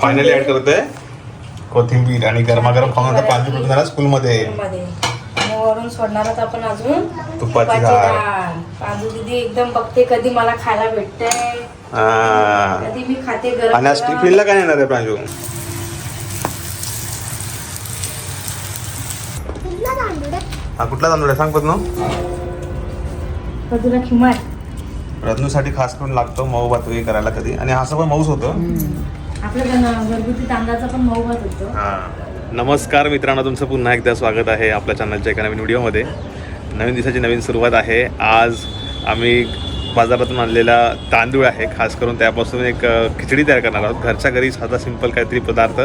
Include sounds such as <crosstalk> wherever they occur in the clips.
Finally add करतोय. कोथिंबीर आणि गरमागरम खाऊन आता प्रांजू कुठून जाणार? स्कूलमध्ये. वरून सोडणार आहोत आपण अजून तुपाची डाळ. काजू दीदी एकदम बघते कधी मला खायला भेटतंय. हा. कधी मी खाते गरम आणि आज गरम. टिफिनला काय येणार आहे प्रांजू? हा कुठला तांदूळ आहे? सांग पद्म. कधीला खिमार रत्नूसाठी खास करून लागतो मऊ भात वगैरे करायला कधी. आणि असं पण मऊच होतं. हां. नमस्कार मित्रांनो तुमचं पुन्हा एकदा स्वागत आहे आपल्या चॅनलच्या एका नवीन व्हिडिओमध्ये. नवीन दिवसाची नवीन सुरुवात आहे. आज आम्ही बाजारातून आणलेला तांदूळ आहे खास करून त्यापासून एक खिचडी तयार करणार आहोत. घरच्या घरी साधा सिंपल काहीतरी पदार्थ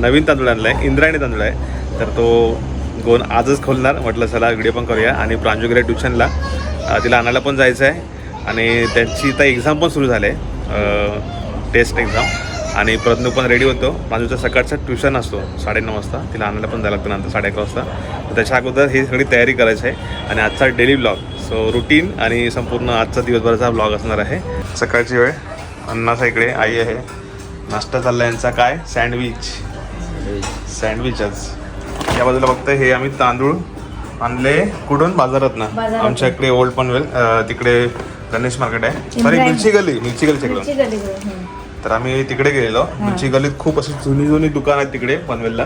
नवीन तांदूळ आणला आहे इंद्रायणी तांदूळ आहे. तर तो गोन आजच खोलणार. म्हटलं चला व्हिडिओ पण करूया. आणि प्रांजुगिरे ट्युशनला तिला आणायला पण जायचं आहे आणि त्यांची आता एक्झाम पण सुरू झाले. टेस्ट एक्झाम आणि प्रज्ञू पण रेडी होतो. प्रांजूचा सकाळचा ट्युशन असतो. साडेनऊ वाजता. तिला आणायला पण जायला लागतं नंतर साडे अकरा वाजता. तर त्याच्या अगोदर ही सगळी तयारी करायची आहे. आणि आजचा डेली ब्लॉग सो रुटीन आणि संपूर्ण आजचा दिवसभराचा ब्लॉग असणार आहे. सकाळची वेळ. अन्नाचा इकडे आई आहे. नाश्ता चालला यांचा. काय? सँडविच सँडविचच या बाजूला बघतं हे आम्ही तांदूळ आणले कुठून? बाजारात ना. आमच्या इकडे ओल्ड पनवेल तिकडे गणेश मार्केट आहे. सॉरी. मिरची गली. मिरची गली हं. तर आम्ही तिकडे गेलेलो. मिरची गलीत खूप अशी जुनी जुनी दुकान आहेत तिकडे पनवेलला.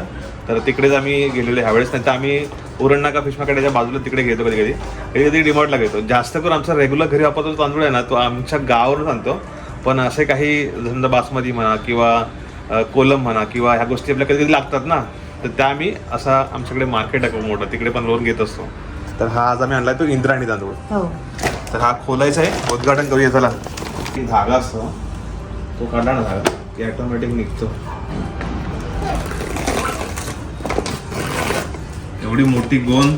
तर तिकडेच आम्ही गेलेलो ह्यावेळेस. नाही तर आम्ही उरणनाका फिश मार्केटच्या बाजूला तिकडे घेतो कधी कधी कधी कधी डिमार्टला घेतो जास्त करून आमचा रेग्युलर घरी वापरतो तांदूळ आहे ना तो आमच्या गावावरून आणतो. पण असे काही समजा बासमती म्हणा किंवा कोलम म्हणा किंवा ह्या गोष्टी आपल्या कधी कधी लागतात ना तर त्या आम्ही असा आमच्याकडे मार्केट आहे मोठं. तिकडे पण लोन घेत असतो. तर हा आज आम्ही आणलाय तो इंद्रायणी तांदूळ. हो. तर हा खोलायचा आहे. उद्घाटन करूया चला. की धागा असतो तो काढला ना धागा की ऑटोमॅटिक निघतो. एवढी मोठी गोन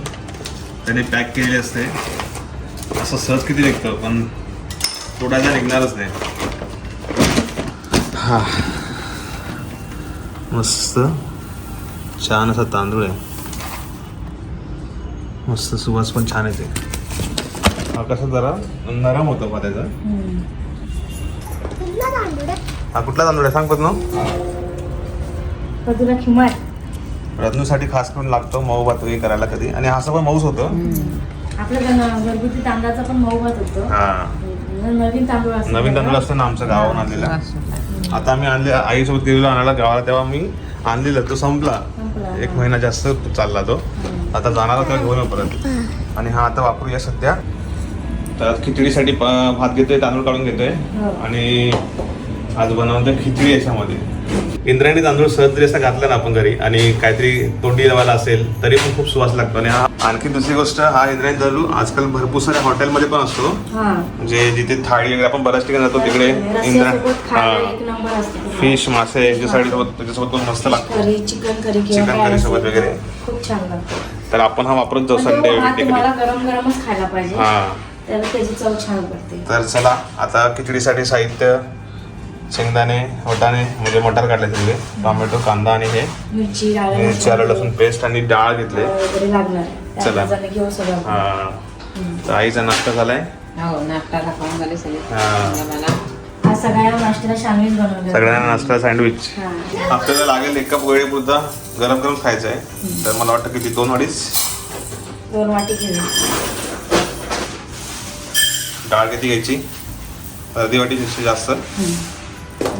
त्याने पॅक केलेली असते. असं सहज किती निघतं पण तोडायला निघणारच नाही. हा. मस्त. छान असा तांदूळ आहे. मस्त सुवास पण छान येते. हा कसं जरा नरम होतो का त्याचा. हं. हा कुठला तांदूळ आहे? सांग पद्म. कधीला खिमार रत्नूसाठी खास करून लागतो मऊ भात वगैरे करायला कधी. आणि असं पण मऊच होतं. आपलं गण- घरगुती तांदळाचा पण मऊ भात होतो. हा. नवीन तांदूळ असतो. नवीन तांदूळ असतो ना आमच्या गावाहून आणलेला. आता आम्ही आणले आईसोबत गेलेलो आणायला गावाला तेव्हा मी आणलेला तो संपला. एक महिना जास्त चालला तो. आता जाणार होता घेऊन परत. आणि हा आता वापरूया सध्या. तर खिचडीसाठी प- भात घेतोय तांदूळ काढून घेतोय. हो. आणि आज बनवतोय खिचडी याच्यामध्ये. इंद्रायणी तांदूळ सहज जरी असा घातला ना आपण घरी आणि काहीतरी तोंडी लावायला असेल तरी पण खूप सुवास लागतो. आणि हा आणखी दुसरी गोष्ट हा इंद्रायणी तांदूळ आजकाल भरपूर साऱ्या हॉटेलमध्ये पण असतो. हा. म्हणजे जिथे थाळी वगैरे आपण बऱ्याच ठिकाणी जातो तिकडे इंद्रा फिश मासे याच्यासाठी सोबत त्याच्यासोबत पण मस्त लागतो. चिकन करी सोबत वगैरे. तर खूप छान लागतो. तर आपण हा वापरत जाऊ संडे गरम गरमच खायला पाहिजे. हा. तर चला आता खिचडीसाठी साहित्य शेंगदाणे वटाणे म्हणजे मटार काढले सगळे. टोमॅटो कांदा आणि हे. मिरची आलं लसूण पेस्ट आणि डाळ घेतले. त्या चला. हा. तर आईचा नाश्ता झालाय. हो हा. सगळ्यांना नाश्ता सँडविच हा. आपल्याला लागेल एक कप वेळी पुरता गरम गरम खायचं आहे. तर मला वाटतं किती? दोन अडीच? दोन वाटी डाळ किती घ्यायची? अर्धी वाटीपेक्षा जास्त.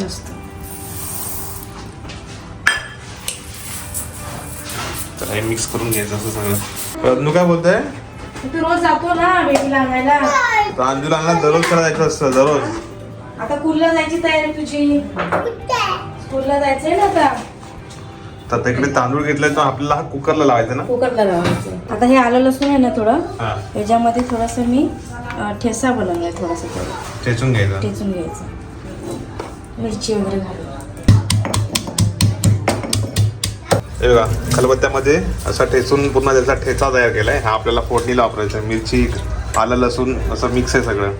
मस्त तर हे मिक्स करून घ्यायचं असं सगळं प्रज्ञू काय बोलतंय? तू रोज जातो ना बेबीला आणायला प्रांजूला दररोज करायचं असतं दररोज. आता स्कूलला जायची तयारी तुझी? स्कूलला जायचंय ना आता? तर आता इकडे तांदूळ घेतलाय तो आपल्याला हा कुकरला लावायचा ना? कुकरला लावायचं. आता हे आलं लसूण आहे ना थोडं? हा. याच्यामध्ये थोडंसं मी अं, ठेसा बनवलाय थोडासा. थोडं ठेचून घ्यायचा. ठेचून घ्यायचं. मिरची वगैरे घालून. हे बघा खलबत्त्यामध्ये असा ठेचून पूर्ण त्याचा ठेचा तयार केलाय. हा आपल्याला फोडणीला वापरायचा आहे. मिरची आलं लसूण असं मिक्स आहे सगळं.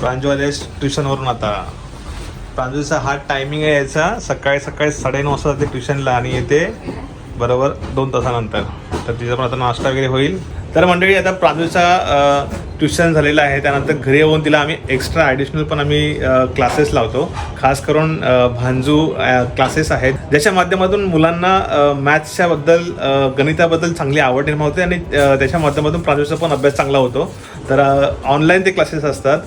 प्रांजू आले ट्युशनवरून आता. प्रांजूचा हा टायमिंग आहे याचा. सकाळी सकाळी साडेनऊ वाजता जाते ट्युशनला आणि येते बरोबर दोन तासानंतर. तर तिचा पण आता नाश्ता वगैरे होईल. तर मंडळी आता प्रांजूचा ट्युशन झालेलं आहे त्यानंतर घरी येऊन तिला आम्ही एक्स्ट्रा ॲडिशनल पण आम्ही क्लासेस लावतो. खास करून भांजू क्लासेस आहेत. ज्याच्या माध्यमातून मुलांना मॅथ्सच्या बद्दल गणिताबद्दल चांगली आवड निर्माण होते आणि त्याच्या माध्यमातून प्राजूचा पण अभ्यास चांगला होतो. तर ऑनलाईन ते क्लासेस असतात.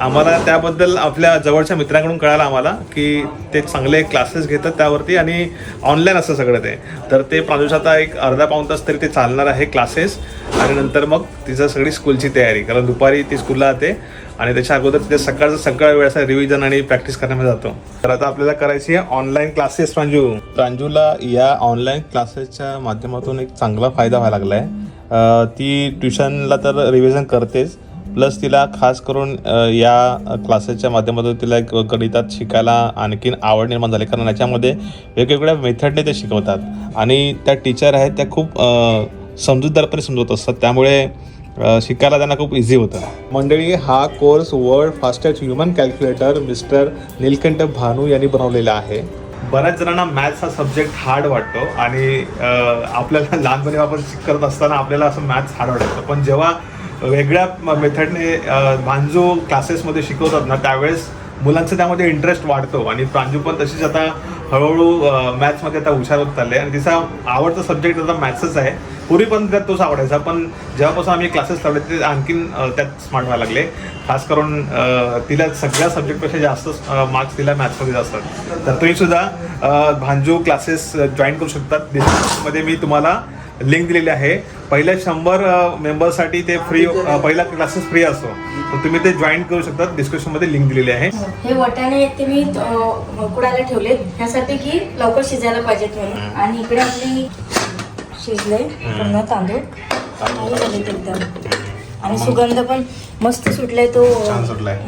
आम्हाला त्याबद्दल आपल्या जवळच्या मित्रांकडून कळालं आम्हाला की ते चांगले क्लासेस घेतात त्यावरती आणि ऑनलाईन असतं सगळं ते. तर ते प्राजूचा आता एक अर्धा पाऊण तास तरी ते चालणार आहे क्लासेस आणि नंतर मग तिचं सगळी स्कूलची तयारी. कारण दुपारी ती स्कूलला जाते आणि त्याच्या अगोदर तिथे सकाळचा सकाळ वेळ असा रिव्हिजन आणि प्रॅक्टिस करण्यामध्ये जातो. तर आता आपल्याला करायची आहे ऑनलाईन क्लासेस प्रांजू. प्रांजूला या ऑनलाईन क्लासेसच्या माध्यमातून एक चांगला फायदा व्हायला लागला आहे ती ट्युशनला तर रिव्हिजन करतेच. प्लस तिला खास करून या क्लासेसच्या माध्यमातून तिला एक गणितात शिकायला आणखीन आवड निर्माण झाली. कारण याच्यामध्ये वेगवेगळ्या मेथडने ते शिकवतात. आणि त्या टीचर आहेत त्या खूप समजूतदारपणे समजवत असतात. त्यामुळे शिकायला त्यांना खूप इझी होतं. मंडळी हा course world fastest human calculator mister Neelkanth Bhanu यांनी बनवलेला आहे. बऱ्याच जणांना मॅथ्स हा सब्जेक्ट हार्ड वाटतो आणि आपल्याला लहानपणी आपण शिक- करत असताना आपल्याला असं मॅथ्स हार्ड वाटतं. पण जेव्हा वेगळ्या मेथडने भांजू क्लासेसमध्ये शिकवतात ना त्यावेळेस मुलांचं त्यामध्ये इंटरेस्ट वाढतो. आणि प्रांजू पण तशीच आता हळूहळू मॅथ्समध्ये आता हुशार होत चालले आणि तिचा आवडता सब्जेक्ट आता मॅथ्सच आहे. पूर्वी पण त्यात तोच आवडायचा पण जेव्हापासून आम्ही क्लासेस लावले ते आणखीन त्यात स्मार्ट व्हायला लागले. खास करून तिला सगळ्या सब्जेक्टपेक्षा जास्त मार्क्स तिला मॅथ्समध्ये असतात. तर तुम्ही सुद्धा भांजू क्लासेस जॉईन करू शकतात. मध्ये मी तुम्हाला लिंक दिलेली आहे. पहिल्या शंभर मेंबर्ससाठी ते फ्री पहिला क्लासेस फ्री असतो. तर तुम्ही ते जॉईन करू शकता डिस्क्रिप्शनमध्ये लिंक दिलेली आहे. हे वटाणे ते मी उकडायला ठेवले ह्यासाठी की लवकर शिजायला पाहिजेत म्हणून. आणि इकडे आपली शिजले पूर्ण तांदूळ. एकदम. आणि सुगंध पण मस्त सुटलाय तो. सुटलाय.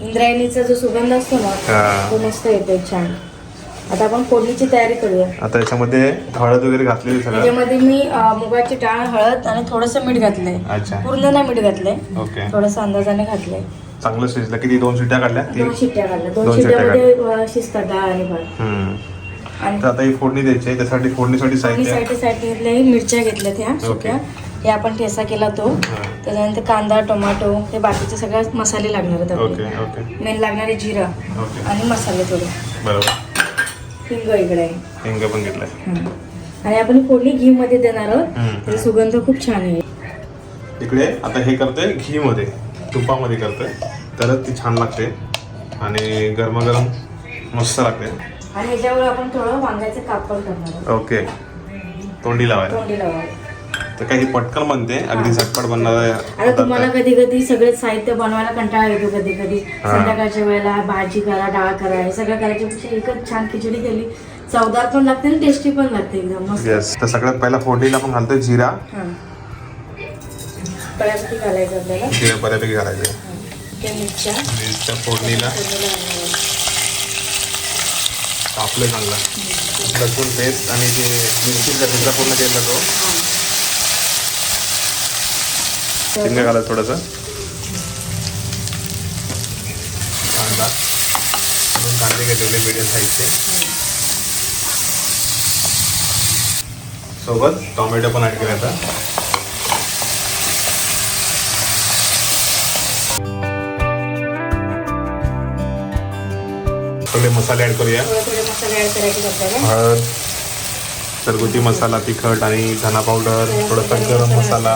इंद्रायणीचा जो सुगंध असतो ना. तो मस्त येतोय छान. आता आपण फोडणीची तयारी करूया. आता याच्यामध्ये हळद वगैरे घातलेली सगळं? त्याच्यामध्ये मी अं, मुगाची डाळ हळद आणि थोडस मीठ घातलंय. अच्छा. पूर्ण नाही मीठ घातलंय. ओके. थोडस अंदाजाने घातलंय. चांगलं शिजलं. किती? दोन शिट्ट्या काढल्या? तीन? दोन शिट्ट्या घातल्या दोन दोन शिट्ट्या शिट्ट्यामध्ये अं, शिजतात डाळ आणि भात. हम्म. आणि तर आता ही फोडणी द्यायची आहे. त्यासाठी फोडणीसाठी मी साहित्य? साठी साठी घेतल्या. मिरच्या घेतल्यात ह्या सुक्या हे आपण ठेसा केला तो. हा. त्याच्यानंतर कांदा टोमॅटो हे बाकीचे सगळे मसाले लागणार आहेत ओके आपले. ओके मेन लागणारे जिरा ओके. आणि मसाले थोडे. बरोबर. हिंग इकडे आहे हिंग पण घेतलाय. आणि आपण फोडणी घी मध्ये देणार आहोत. सुगंध खूप छान आहे. इकडे आता हे करतोय घी मध्ये तुपामध्ये करतोय. तरच ती छान लागते. आणि गरमागरम मस्त लागते. आणि ह्याच्यावर आपण थोडं वांग्याचं कापड करणार ओके. तोंडी लावायला. तोंडी लावा तर काही पटकन बनते अगदी झटपट बनणारा आता तुम्हाला कधी कधी सगळे साहित्य बनवायला कंटाळा येतो कधी कधी. संध्याकाळच्या वेळेला भाजी करा डाळ करा हे सगळं करायच्यापेक्षा एकच छान खिचडी केली चवदार पण लागते आणि टेस्टी पण लागते एकदम मस्त. येस तर सगळ्यात पहिला फोडणीला आपण घालतोय जिरा. हा. बऱ्यापैकी घालायचं आपल्याला. जिरा बऱ्यापैकी घालायचे. त्या मिरच्या. मिरच्या फोडणीला. कापलं चांगलं. लसूण पेस्ट आणि ते मिरचीचा ठेचा पूर्ण केला तो. हिंग. घालायचं थोडंसं. कांदा. दोन कांदे घेतलेले मीडियम साईजचे सोबत टोमॅटो पण ॲड केला आता. सगळे मसाले ॲड करूया. थोडे मसाले ऍड आपल्याला. हळद घरगुती मसाला तिखट आणि धना पावडर थोडासा गरम मसाला.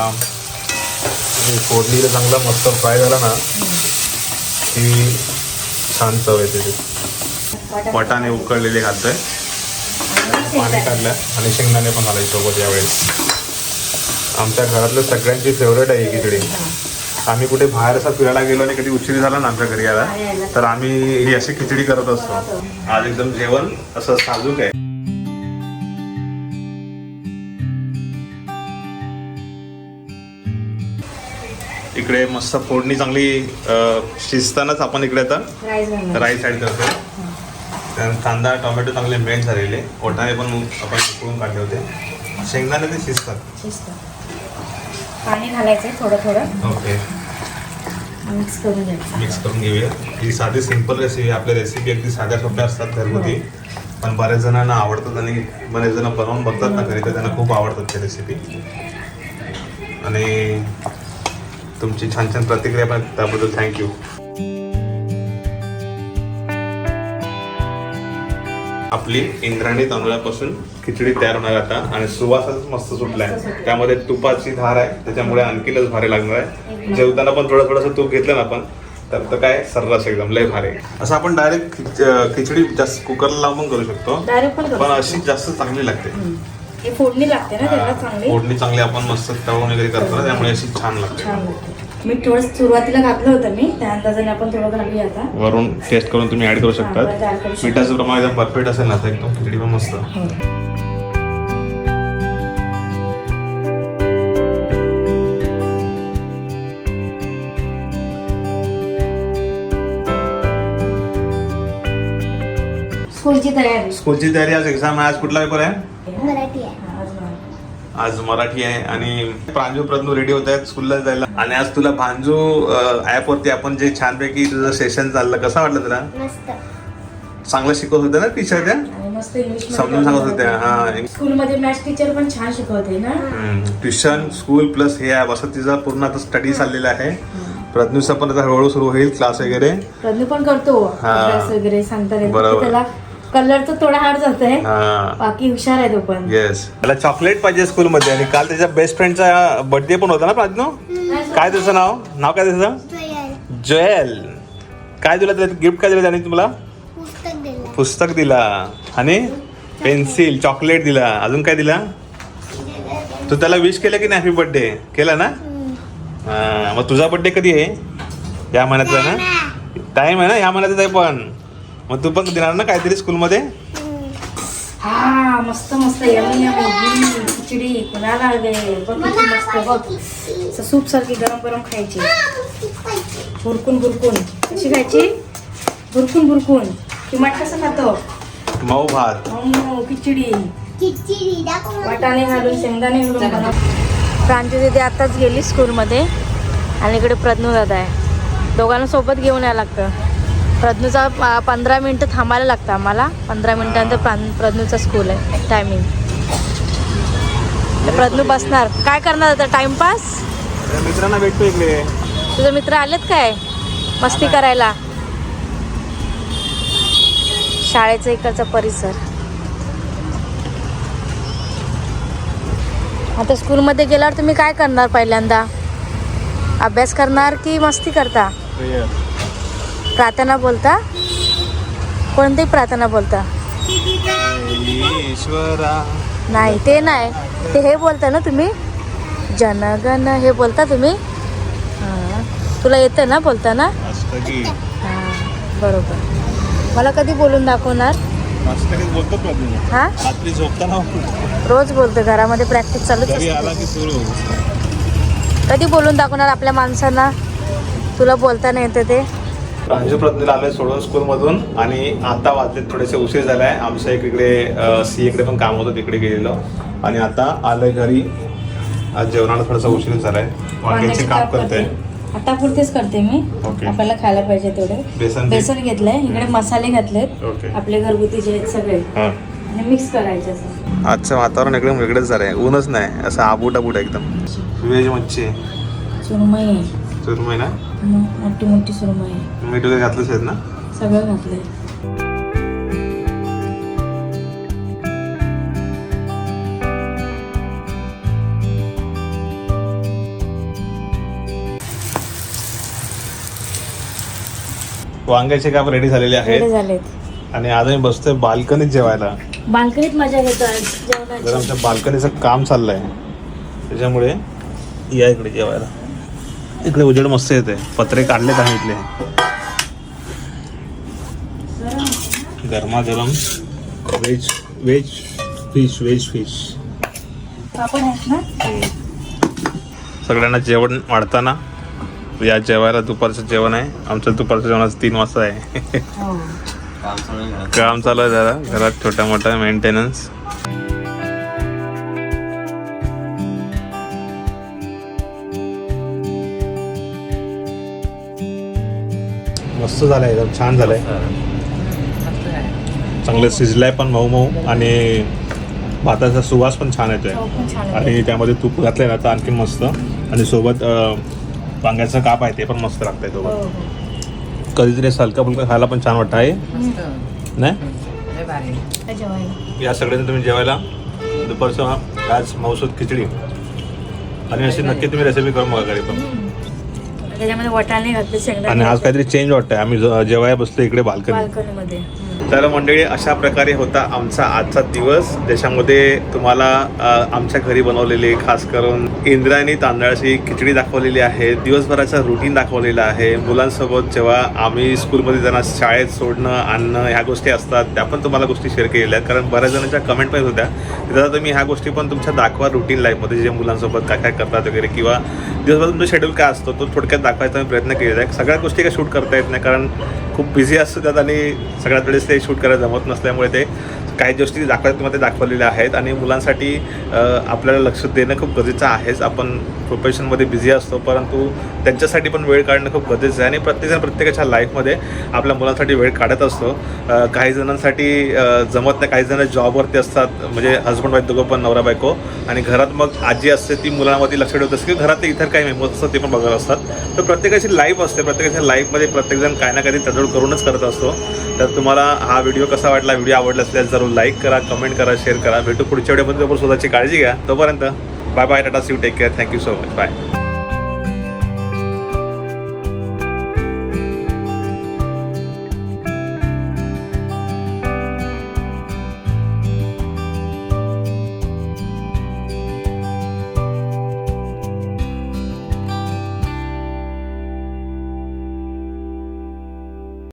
फोडणीला चांगला मस्त फ्राय झाला ना की छान चव येते ते. वाटाणे वाटाणे उकळलेले घालतोय. पाणी. काढलं. आणि शेंगदाणे पण घालायचे सोबत यावेळेस. आमच्या घरातलं सगळ्यांची फेवरेट आहे ही खिचडी. आम्ही कुठे बाहेर असं फिरायला गेलो आणि कधी उशीर झाला ना आमच्या घरी यायला तर आम्ही ही अशी खिचडी करत असतो. आज एकदम जेवण असं साजूक आहे. इकडे मस्त फोडणी चांगली शिजतानाच आपण इकडे आता राईस ॲड करतो त्यानंतर कांदा टोमॅटो चांगले मेल्ट झालेले. कोटाणे पण आपण उकळून काढले होते. शेंगदाणे ते शिजतात. शिजतं पाणी घालायचं थोडं थोडं ओके. मिक्स करून घ्यायचं. मिक्स करून घेऊया. ही साधी सिंपल रेसिपी आपल्या रेसिपी अगदी साध्या सोप्या असतात घरगुती. पण बऱ्याच जणांना आवडतात आणि बरेच जण बनवून बघतात ना घरी तर त्यांना खूप आवडतात त्या रेसिपी आणि तुमची छान छान प्रतिक्रिया पण त्याबद्दल थँक्यू आपली इंद्राणी तांदळापासून खिचडी तयार होणार आता आणि सुवासच मस्त सुटलाय. त्यामध्ये तुपाची धार आहे त्याच्यामुळे आणखीनच भारी लागणार आहे. जेवताना पण थोडं थोडंसं तूप घेतलं ना आपण तर तर काय सर्रास एकदम लय भारी असं आपण डायरेक्ट खिचडी जास्त कुकरला लावून करू शकतो. पण अशी जास्त चांगली लागते. फोडणी लागते ना त्याला चांगली? फोडणी चांगली आपण मस्त तळून वगैरे करतो ना त्यामुळे अशी छान लागते. छान लागते. मी थोडं सुरुवातीला घातलं होतं मी त्या अंदाजाने आपण थोडं घालूया आता. वरून टेस्ट करून तुम्ही ऍड करू हा, शकता. पिठाचं प्रमाण एकदम परफेक्ट असेल ना तर एकदम खिचडी पण मस्त. स्कूलची तयारी. स्कूलची तयारी आज एक्झाम आहे आज कुठला पेपर आहे मराठी आहे हा, आज मला. आज मराठी आहे आणि प्रांजू प्रज्ञू रेडी होत आहेत स्कूलला जायला. आणि आज तुला भांजू ऍप वरती आपण जे छानपैकी तुझं सेशन चाललं कसं वाटलं तुला? मस्त. चांगलं शिकवत होत्या ना टीचर त्या? समजून सांगत होत्या हा स्कूलमध्ये मॅथ्स टीचर पण छान शिकवते ना? ट्युशन स्कूल प्लस हे ॲप असं तिचा पूर्ण आता स्टडी चाललेला आहे. प्रज्ञूचा पण आता हळूहळू सुरू होईल क्लास वगैरे. प्रज्ञू पण करतो. हा. अभ्यास वगैरे सांगता बरोबर. त्याला कलर तर थोडा हार्ड जात आहे हा. बाकी हुशार आहे तो पण. येस त्याला चॉकलेट पाहिजे स्कूलमध्ये आणि काल त्याच्या बेस्ट फ्रेंडचा बर्थडे पण होता ना प्राज्ञू? काय त्याचं नाव? नाव काय त्याचं? जोयल. काय दिलं त्याला? गिफ्ट काय दिलं त्याने तुम्हाला? पुस्तक दिलं. पुस्तक दिला. आणि? पेन्सिल चॉकलेट दिला. अजून काय दिला? तू त्याला विश केलं की नाही हॅपी बर्थडे केला ना? हा, मग तुझा बर्थडे कधी आहे? या महिन्याचा ना? टाइम आहे. ना या महिन्याचा आहे पण. मग तू पण देणार ना काहीतरी स्कूलमध्ये हा मस्त मस्त. यमी यमी खिचडी कुणाला हवे? बघ किती मस्त बघ. असं सूप सारखी गरम गरम खायची. बुरकून बुरकून. कशी खायची? बुरकून बुरकून. किंमत कसं खातो? मऊ भात. मऊ खिचडी. वाटाणे घालून शेंगदाणे घालून प्रांजू दिदी आताच गेली स्कूलमध्ये आणि इकडे प्रज्ञू दादा आहे. दोघांना सोबत घेऊन यायला लागतं. प्रज्ञूचा पंधरा मिनटं थांबायला लागतं आम्हाला. पंधरा मिनिटानंतर प्रां प्रज्ञूचा स्कूल आहे. टायमिंग प्रज्ञू बसणार. काय करणार आता? टाइमपास मित्रांना भेटतो इकडे. तुझे मित्र आलेत काय? मस्ती करायला? शाळेचा इकडचा परिसर. आता स्कूलमध्ये गेल्यावर तुम्ही काय करणार पहिल्यांदा? अभ्यास करणार की मस्ती करता? प्रार्थना बोलता? कोणती प्रार्थना बोलता? नाही ते नाही. ते हे बोलता ना तुम्ही? जनगण हे बोलता तुम्ही? हां. तुला येतं ना बोलता ना? हां बरोबर. मला कधी बोलून दाखवणार? हां? रोज बोलतो घरामध्ये प्रॅक्टिस सुरू कधी बोलून दाखवणार आपल्या माणसांना? तुला बोलता नाही येतं ते? प्रांजू प्रज्ञेला आलोय सोडून स्कूलमधून आणि आता वाजले थोडेसे उशीर झालाय. आमच्या एक इकडे सी इकडे पण काम होतं तिकडे गेलेलो. आणि आता आलोय घरी. आज जेवणाला थोडासा उशीर झालाय. वांग्याचे काम करते. आता पुरतेच करते मी. आपल्याला खायला पाहिजे तेवढे. बेसन बेसन घेतलंय. इकडे मसाले घातलेत. आपले घरगुती जे आहेत सगळे. हां. आणि मिक्स करायचे असं. आजचं वातावरण एकदम वेगळंच झालंय. ऊनच नाही. असं आबूट आबूट एकदम व्हेज मच्छी. सुरमई आहे चुरमई ना? मग मोठी मोठी सुरमई आहे. घातलंच आहेत ना? सगळं घातलंय. वांग्याचे काप रेडी झालेले आहेत. झालेत. आणि आज आम्ही बसतोय बाल्कनीत जेवायला. बाल्कनीत मजा घेतो आज जर जेवणाची आमच्या बाल्कनीचं काम चाललंय. त्याच्यामुळे या इकडे जेवायला. इकडे उजेड मस्त येते. पत्रे काढलेत आहे इथले. गरमागरम veg veg fish veg fish. सगळ्यांना जेवण वाढताना. या जेवायला दुपारचं जेवण आहे. आमचं दुपारचं जेवणाचं तीन वाजता आहे. हो. <laughs> काम चालू आहे जरा. घरात छोटा मोठा मेंटेनन्स मस्त झालंय एकदम छान झालंय. चांगलं शिजलाय पण मऊ मऊ आणि भाताचा सुवास पण छान येतोय. आणि त्यामध्ये तूप घातलंय ना तर आणखी मस्त. आणि सोबत वांग्याचं काप आहे ते पण मस्त लागतंय हो सोबत. हो. कधीतरी हलका फुलका खायला पण छान वाटतं आहे नाही? या सगळ्यांनी तुम्ही जेवायला. दुपारचं आज मौसूद खिचडी. आणि अशी नक्की तुम्ही रेसिपी करून बघा घरी पण. त्याच्यामध्ये वटाणे घातले शेंगदाणे आणि आज काहीतरी चेंज वाटतंय. आम्ही ज- जेवायला बसलो इकडे बाल्कनी बाल्कनीमध्ये. तर मंडळी अशा प्रकारे होता आमचा आजचा दिवस. ज्याच्यामध्ये तुम्हाला आमच्या घरी बनवलेली खास करून इंद्रायणी तांदळाची खिचडी दाखवलेली आहे दिवसभराचा रुटीन दाखवलेला आहे. मुलांसोबत जेव्हा आम्ही स्कूलमध्ये त्यांना शाळेत सोडणं आणणं ह्या गोष्टी असतात त्या पण तुम्हाला गोष्टी शेअर केलेल्या आहेत. कारण बऱ्याच जणांच्या कमेंट पण होत्या त्याचा तुम्ही ह्या गोष्टी पण तुमच्या दाखवा रुटीन लाईफमध्ये जे मुलांसोबत काय काय करतात वगैरे. किंवा दिवसभर तुमचा शेड्यूल काय असतो तो थोडक्यात दाखवायचा मी प्रयत्न केलेला आहे. सगळ्या गोष्टी काय शूट करता येत नाही कारण खूप बिझी असतात त्यात आणि सगळ्यात वेळेस ते शूट करायला जमत नसल्यामुळे ते काही गोष्टी दाखवायला दाखवलेल्या आहेत आणि मुलांसाठी आपल्याला लक्ष देणं खूप गरजेचं आहेच. आपण प्रोफेशनमध्ये बिझी असतो परंतु त्यांच्यासाठी पण वेळ काढणं खूप गरजेचं आहे. आणि प्रत्येकजण प्रत्येकाच्या लाईफमध्ये आपल्या मुलांसाठी वेळ काढत असतो. काही जणांसाठी जमत नाही. काही जण जॉबवरती असतात. म्हणजे हस्बंड वाईफ दोघं पण नवरा बायको. आणि घरात मग आजी असते ती मुलांवरती लक्ष ठेवत असते. की घरातले इतर काही मेंबर्स असतात ते पण बघत असतात. तर प्रत्येकाची लाईफ असते. प्रत्येकाच्या लाईफमध्ये प्रत्येकजण काही ना काही तडजोड करूनच करत असतो. तर तुम्हाला हा व्हिडिओ कसा वाटला? व्हिडिओ आवडला असल्यास जरूर लाईक करा कमेंट करा शेअर करा. भेटू पुढच्या व्हिडिओमध्ये स्वतःची काळजी घ्या. तोपर्यंत bye bye tata see take care. Thank you so much. Bye.